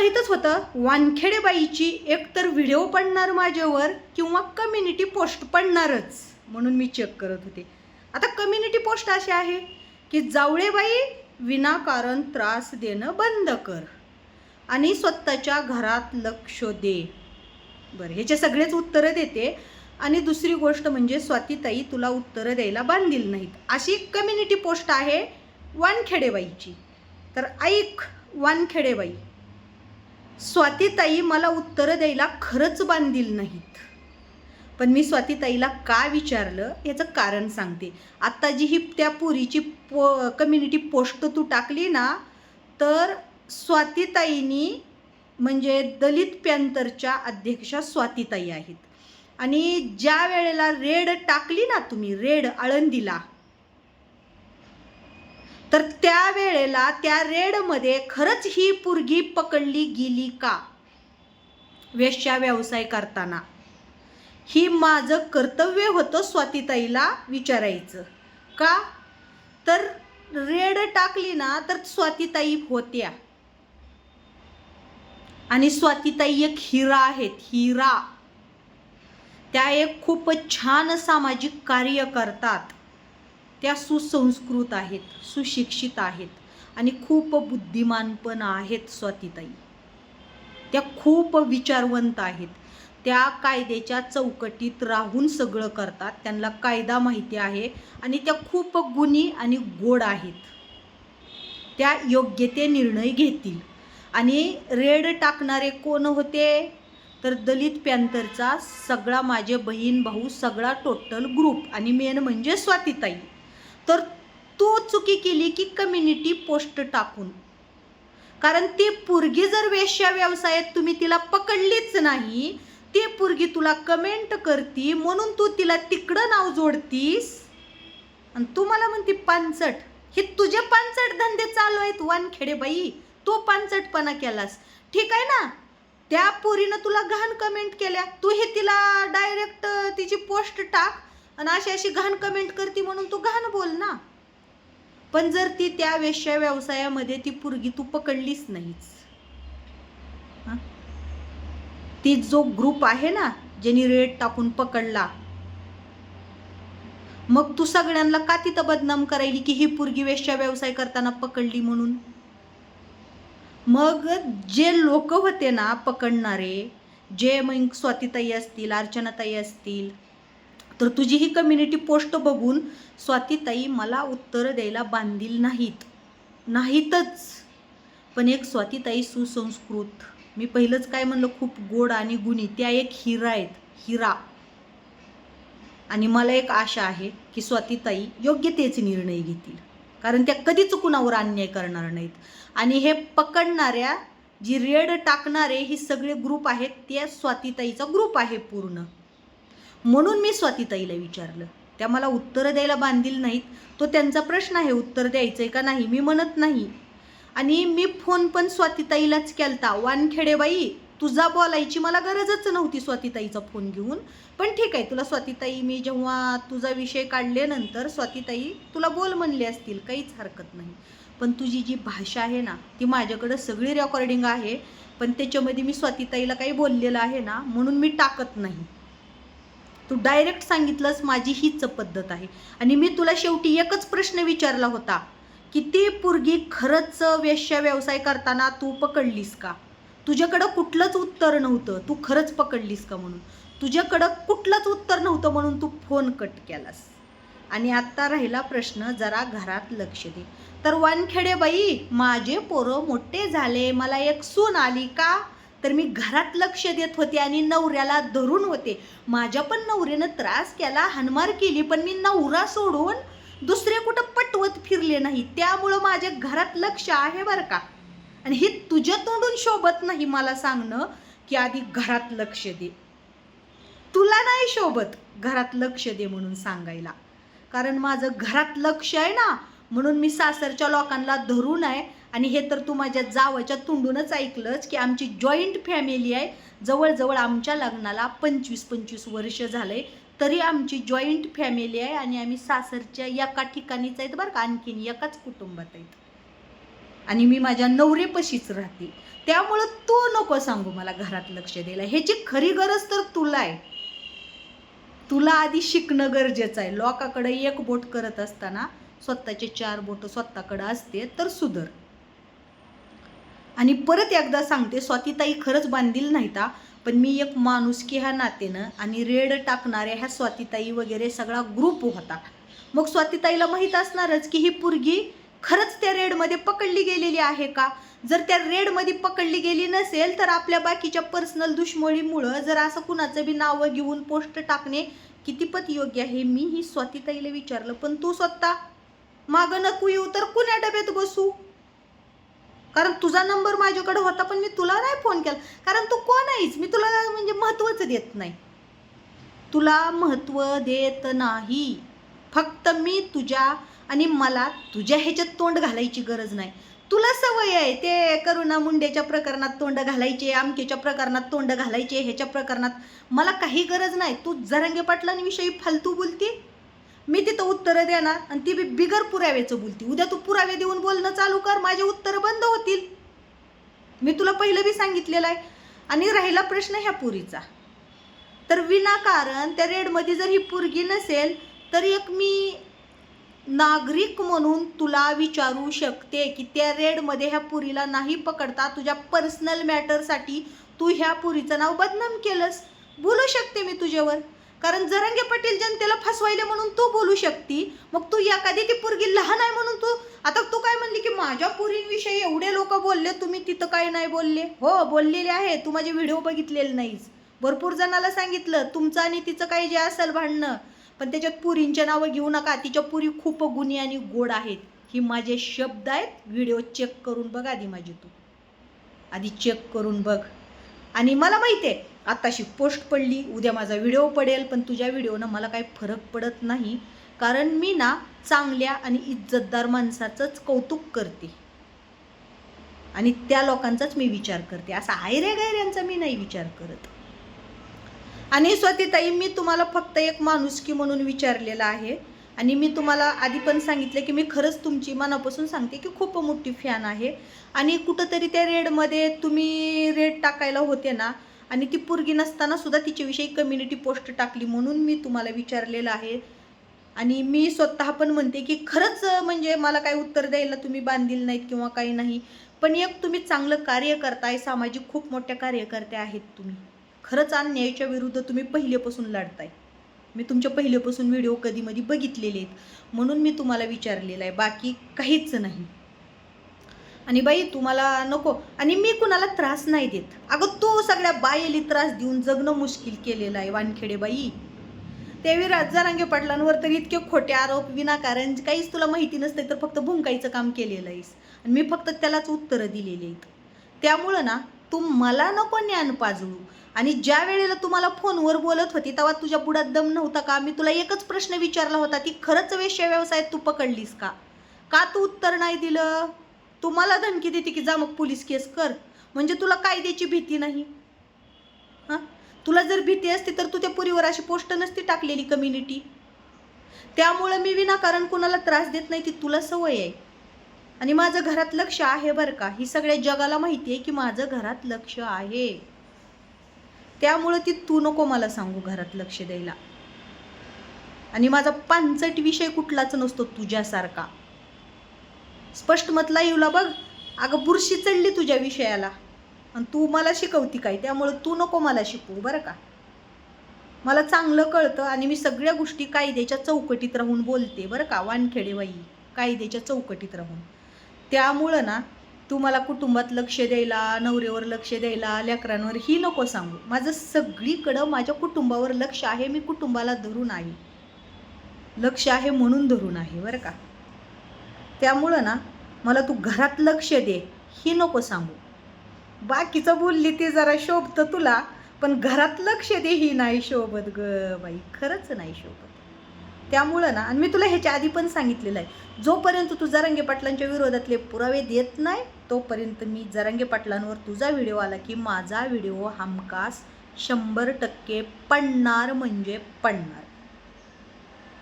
माहीतच होतं वानखेडेबाईची एकतर व्हिडिओ पडणार माझ्यावर किंवा कम्युनिटी पोस्ट पडणारच म्हणून मी चेक करत होते. आता कम्युनिटी पोस्ट अशी आहे की जावळेबाई विनाकारण त्रास देणं बंद कर आणि स्वतःच्या घरात लक्ष दे. बरं ह्याचे सगळेच उत्तरं देते आणि दुसरी गोष्ट म्हणजे स्वातीताई तुला उत्तरं द्यायला बांधील नाहीत. अशी कम्युनिटी पोस्ट आहे वानखेडेबाईची. तर ऐक वानखेडेबाई. स्वातीताई मला उत्तरं द्यायला खरंच बांधील नाहीत. पण मी स्वातीताईला का विचारलं याचं कारण सांगते. आत्ता जी ही त्या पुरीची पो कम्युनिटी पोस्ट तू टाकली ना तर स्वातीताईनी म्हणजे दलित पॅंथरच्या अध्यक्षा स्वातीताई आहेत. आणि ज्या वेळेला रेड टाकली ना तुम्ही रेड आळंदीला तर त्या वेळेला त्या रेडमध्ये खरंच ही पुरगी पकडली गेली का? वेश्या व्यवसाय करताना. ही माझं कर्तव्य होतं स्वातीताईला विचारायचं. का? तर रेड टाकली ना तर स्वातीताई होत्या. आणि स्वातीताई एक हिरा आहेत हिरा. त्या एक खूपच छान सामाजिक कार्य करतात. त्या सुसंस्कृत आहेत सुशिक्षित आहेत आणि खूप बुद्धिमान पण आहेत स्वातीताई. त्या खूप विचारवंत आहेत. त्या कायद्याच्या चौकटीत राहून सगळं करतात. त्यांना कायदा माहिती आहे आणि त्या खूप गुणी आणि गोड आहेत. त्या योग्य ते निर्णय घेतील. आणि रेड टाकणारे कोण होते? तर दलित पॅंथरचा सगळा माझे बहीण भाऊ सगळा टोटल ग्रुप आणि मेन म्हणजे स्वातीताई. तर तू चुकी केली की कम्युनिटी पोस्ट टाकून. कारण ती पुरगी जर वेश्या व्यवसायात तुम्ही तिला पकडलीच नाही ती पुरगी तुला कमेंट करती म्हणून तू तिला तिकडं नाव जोडतीस. आणि तू मला म्हणते पानचट. हे तुझे पानचट धंदे चालू आहेत वानखेडे बाई. तो पानचटपणा केलास. ठीक आहे ना? त्या पोरीनं तुला घाण कमेंट केल्या. तू हे तिला डायरेक्ट तिची पोस्ट टाक. आणि अशी अशी घाण कमेंट करते म्हणून तू घाण बोल ना. पण जर ती त्या वेश्या व्यवसायामध्ये ती पुरगी तू पकडलीच नाहीच. ती जो ग्रुप आहे ना ज्यांनी रेट टाकून पकडला मग तू सगळ्यांना का तिथं बदनाम करायली की ही पुरगी वेश्या व्यवसाय करताना पकडली म्हणून? मग जे लोक होते ना पकडणारे जे मग स्वातीताई असतील अर्चनाताई असतील तर तुझी ही कम्युनिटी पोस्ट बघून स्वातीताई मला उत्तरं द्यायला बांधील नाहीत. नाहीतच. पण एक स्वातीताई सुसंस्कृत. मी पहिलंच काय म्हणलं खूप गोड आणि गुणी. त्या एक हिरा आहेत. हिरा. आणि मला एक आशा आहे की स्वातीताई योग्य तेच निर्णय घेतील. कारण त्या कधीच कुणावर अन्याय करणार नाहीत. आणि हे पकडणाऱ्या जी रेड टाकणारे ही सगळे ग्रुप आहेत त्या स्वातीताईचा ग्रुप आहे पूर्ण. म्हणून मी स्वातीताईला विचारलं. त्या मला उत्तरं द्यायला बांधील नाहीत. तो त्यांचा प्रश्न आहे उत्तर द्यायचं आहे का नाही मी म्हणत नाही. आणि मी फोन पण स्वातीताईलाच केलता. वानखेडेबाई तुझा बोलायची मला गरजच नव्हती स्वातीताईचा फोन घेऊन. पण ठीक आहे तुला स्वातीताई मी जेव्हा तुझा विषय काढल्यानंतर स्वातीताई तुला बोल म्हणले असतील काहीच हरकत नाही. पण तुझी जी भाषा आहे ना ती माझ्याकडं सगळी रेकॉर्डिंग आहे. पण त्याच्यामध्ये मी स्वातीताईला काही बोललेलं आहे ना म्हणून मी टाकत नाही. तू डायरेक्ट सांगितलंस माझी हीच पद्धत आहे. आणि मी तुला शेवटी एकच प्रश्न विचारला होता की ती पुरगी खरंच वेश्या व्यवसाय करताना तू पकडलीस का? तुझ्याकडं कुठलंच उत्तर नव्हतं. तू खरंच पकडलीस का म्हणून? तुझ्याकडं कुठलंच उत्तर नव्हतं म्हणून तू फोन कट केलास. आणि आत्ता राहिला प्रश्न जरा घरात लक्ष दे. तर वानखेडे बाई माझे पोरं मोठे झाले मला एक सून आली का? तर मी घरात लक्ष देत होते आणि नवऱ्याला धरून होते. माझ्या पण नवऱ्यानं त्रास केला हानमार केली पण मी नवरा सोडून दुसरे कुठं पटवत फिरले नाही. त्यामुळं माझ्या घरात लक्ष आहे बरं का. आणि हे तुझ्या तोंडून शोभत नाही मला सांगणं की आधी घरात लक्ष दे. तुला नाही शोभत घरात लक्ष दे म्हणून सांगायला. कारण माझं घरात लक्ष आहे ना म्हणून मी सासरच्या लोकांना धरून आहे. आणि हे तर तू माझ्या जावाच्या तोंडूनच ऐकलंच की आमची जॉईंट फॅमिली आहे. जवळजवळ आमच्या लग्नाला पंचवीस पंचवीस वर्ष झाले तरी आमची जॉईंट फॅमिली आहे आणि आम्ही सासरच्या एका ठिकाणीच आहेत बरं का आणखीन एकाच कुटुंबात आहेत. आणि मी माझ्या नवरेपशीच राहते. त्यामुळं तू नको सांगू मला घरात लक्ष द्यायला. ह्याची खरी गरज तर तुला आहे. तुला आधी शिकणं गरजेचं आहे. लोकाकडे एक बोट करत असताना स्वतःचे चार बोट स्वतःकडे असते तर सुधर. आणि परत एकदा सांगते स्वातीताई खरंच बांधील नाहीता पण मी एक माणुसकी ह्या नातेनं आणि रेड टाकणाऱ्या ह्या स्वातीताई वगैरे सगळा ग्रुप होता. मग स्वातीताईला माहीत असणारच की ही पुरगी खरंच त्या रेडमध्ये पकडली गेलेली आहे का? जर त्या रेडमध्ये पकडली गेली नसेल तर आपल्या बाकीच्या पर्सनल दुश्मळीमुळं जर असं कुणाचं बी नावं घेऊन पोस्ट टाकणे कितीपत योग्य आहे मी ही स्वातीताईला विचारलं पण तू स्वतः मागं नको येऊ तर कुण्या डब्यात बसू? कारण तुझा नंबर माझ्याकडे होता पण मी तुला नाही फोन केला. कारण तू कोण आहेस? मी तुला म्हणजे महत्त्वच देत नाही. तुला महत्त्व देत नाही. फक्त मी तुझ्या आणि मला तुझ्या ह्याच्यात तोंड घालायची गरज नाही. तुला सवय आहे ते करुणा मुंडेच्या प्रकरणात तोंड घालायचे आमकेच्या प्रकरणात तोंड घालायचे ह्याच्या प्रकरणात. मला काही गरज नाही. तू जरंगे पाटलांविषयी फालतू बोलती? मी तिथं उत्तरं देणार आणि ती बी बिगर पुराव्याचं बोलती. उद्या तू पुरावे देऊन बोलणं चालू कर माझे उत्तरं बंद होतील. मी तुला पहिलं बी सांगितलेलं आहे. आणि राहिला प्रश्न ह्या पुरीचा. तर विनाकारण त्या रेडमध्ये जर ही पुरगी नसेल तर एक मी नागरिक म्हणून तुला विचारू शकते की त्या रेडमध्ये ह्या पुरीला नाही पकडता तुझ्या पर्सनल मॅटरसाठी तू ह्या पुरीचं नाव बदनाम केलंस. बोलू शकते मी तुझ्यावर. कारण जरंगे पाटील जनतेला फसवायले म्हणून तू बोलू शकती. मग तू एखादी ती पुरगी लहान आहे म्हणून तू आता तू काय म्हणली की माझ्या पुरींविषयी एवढे लोक बोलले तुम्ही तिथं काय नाही बोलले? हो बोललेले आहे तू माझे व्हिडिओ बघितलेले नाहीस. भरपूर जणाला सांगितलं तुमचं आणि तिचं काही जे असेल भांडणं पण त्याच्यात पुरींचे नावं घेऊ नका तिच्या पुरी खूप गुणी आणि गोड आहेत. ही माझे शब्द आहेत व्हिडिओ चेक करून बघ आधी माझी तू. आधी चेक करून बघ. आणि मला माहिती आहे आत्ताशी पोस्ट पडली उद्या माझा व्हिडिओ पडेल पण तुझ्या व्हिडिओनं मला काही फरक पडत नाही. कारण मी ना चांगल्या आणि इज्जतदार माणसाचंच कौतुक करते. आणि त्या लोकांचाच मी विचार करते. असा आयऱ्या गायऱ्यांचा मी नाही विचार करत. आणि स्वतीताई मी तुम्हाला फक्त एक माणुसकी म्हणून विचारलेला आहे. आणि मी तुम्हाला आधी पण सांगितलं की मी खरंच तुमची मनापासून सांगते की खूप मोठी फॅन आहे. आणि कुठंतरी त्या रेडमध्ये तुम्ही रेड टाकायला होते ना आणि ती पुरगी नसताना सुद्धा तिच्याविषयी कम्युनिटी पोस्ट टाकली म्हणून मी तुम्हाला विचारलेलं आहे. आणि मी स्वतः पण म्हणते की खरंच म्हणजे मला काही उत्तर द्यायला तुम्ही बांधील नाहीत किंवा काही नाही. पण एक तुम्ही चांगलं कार्य करताय सामाजिक खूप मोठ्या कार्यकर्त्या आहेत तुम्ही. खरंच अन्यायाच्या विरुद्ध तुम्ही पहिलेपासून लढताय. मी तुमच्या पहिलेपासून व्हिडिओ कधीमध्ये बघितलेले आहेत म्हणून मी तुम्हाला विचारलेला आहे. बाकी काहीच नाही. आणि बाई तुम्हाला नको. आणि मी कुणाला त्रास नाही देत. अगं तू सगळ्या बायेली त्रास देऊन जगणं मुश्किल केलेलं आहे वानखेडे बाई. ते विराज जरांगे पाटलांवर तर इतके खोटे आरोप विनाकारण काहीच तुला माहिती नसते तर फक्त भुंकायचं काम केलेलं आहेस. आणि मी फक्त त्यालाच उत्तरं दिलेली आहेत. त्यामुळं ना तू मला नको ज्ञान पाजळू. आणि ज्या वेळेला तुम्हाला फोनवर बोलत होती तेव्हा तुझ्या बुडात दम नव्हता का? मी तुला एकच प्रश्न विचारला होता ती खरंच वेश्या व्यवसायात तू पकडलीस का? का तू उत्तर नाही दिलं? तू मला धमकी देते की जा मग पोलीस केस कर. म्हणजे तुला कायद्याची भीती नाही. हां? तुला जर भीती असती तर तू त्या पुरीवर अशी पोस्ट नसती टाकलेली कम्युनिटी त्यामुळं मी विनाकारण कुणाला त्रास देत नाही ती तुला सवय आहे. आणि माझं घरात लक्ष आहे बरं का. ही सगळ्या जगाला माहिती आहे की माझं घरात लक्ष आहे. त्यामुळं ती तू नको मला सांगू घरात लक्ष द्यायला. आणि माझा पानचट विषय कुठलाच नसतो तुझ्यासारखा. स्पष्ट मतला येऊला बघ. अगं बुरशी चढली तुझ्या विषयाला. आणि तू मला शिकवती काय? त्यामुळं तू नको मला शिकवू बरं का? मला चांगलं कळतं आणि मी सगळ्या गोष्टी कायद्याच्या चौकटीत राहून बोलते बरं का? वानखेडे बाई कायद्याच्या चौकटीत राहून. त्यामुळं ना तू मला कुटुंबात लक्ष द्यायला नवऱ्यावर लक्ष द्यायला लेकरांवर ही नको सांगू. माझं सगळीकडं माझ्या कुटुंबावर लक्ष आहे मी कुटुंबाला धरून आहे. लक्ष आहे म्हणून धरून आहे बरं का? त्यामुळं ना मला तू घरात लक्ष दे ही नको सांगू. बाकीचं बोलली ते जरा शोभतं तुला पण घरात लक्ष दे ही नाही शोभत ग बाई. खरंच नाही शोभत. त्यामुळं ना आणि मी तुला ह्याच्या आधी पण सांगितलेलं आहे जोपर्यंत तू जरांगे पाटलांच्या विरोधातले पुरावे देत नाही तोपर्यंत मी जरांगे पाटलांवर तुझा व्हिडिओ आला की माझा व्हिडिओ हमखास शंभर टक्के पडणार म्हणजे पडणार.